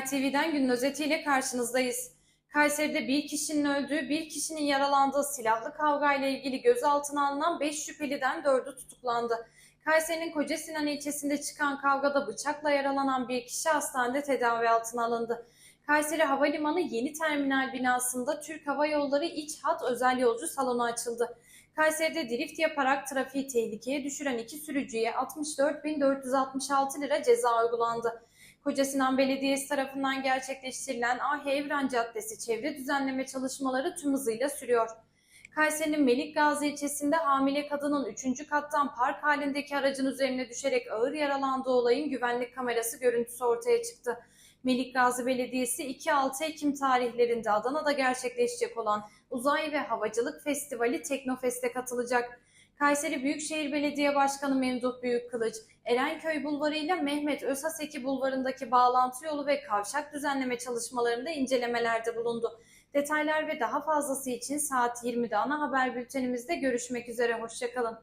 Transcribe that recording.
Sky TV'den günün özetiyle karşınızdayız. Kayseri'de bir kişinin öldüğü, bir kişinin yaralandığı silahlı kavga ile ilgili gözaltına alınan 5 şüpheliden 4'ü tutuklandı. Kayseri'nin Kocasinan ilçesinde çıkan kavgada bıçakla yaralanan bir kişi hastanede tedavi altına alındı. Kayseri Havalimanı yeni terminal binasında Türk Hava Yolları İç Hat özel yolcu salonu açıldı. Kayseri'de drift yaparak trafiği tehlikeye düşüren iki sürücüye 64.466 lira ceza uygulandı. Kocasinan Belediyesi tarafından gerçekleştirilen Ah Evren Caddesi çevre düzenleme çalışmaları tüm hızıyla sürüyor. Kayseri'nin Melik Gazi ilçesinde hamile kadının 3. kattan park halindeki aracın üzerine düşerek ağır yaralandığı olayın güvenlik kamerası görüntüsü ortaya çıktı. Melik Gazi Belediyesi 2-6 Ekim tarihlerinde Adana'da gerçekleşecek olan Uzay ve Havacılık Festivali Teknofest'e katılacak. Kayseri Büyükşehir Belediye Başkanı Memduh Büyükkılıç, Erenköy Bulvarı ile Mehmet Özhaseki Bulvarı'ndaki bağlantı yolu ve kavşak düzenleme çalışmalarında incelemelerde bulundu. Detaylar ve daha fazlası için saat 20'de ana haber bültenimizde görüşmek üzere. Hoşçakalın.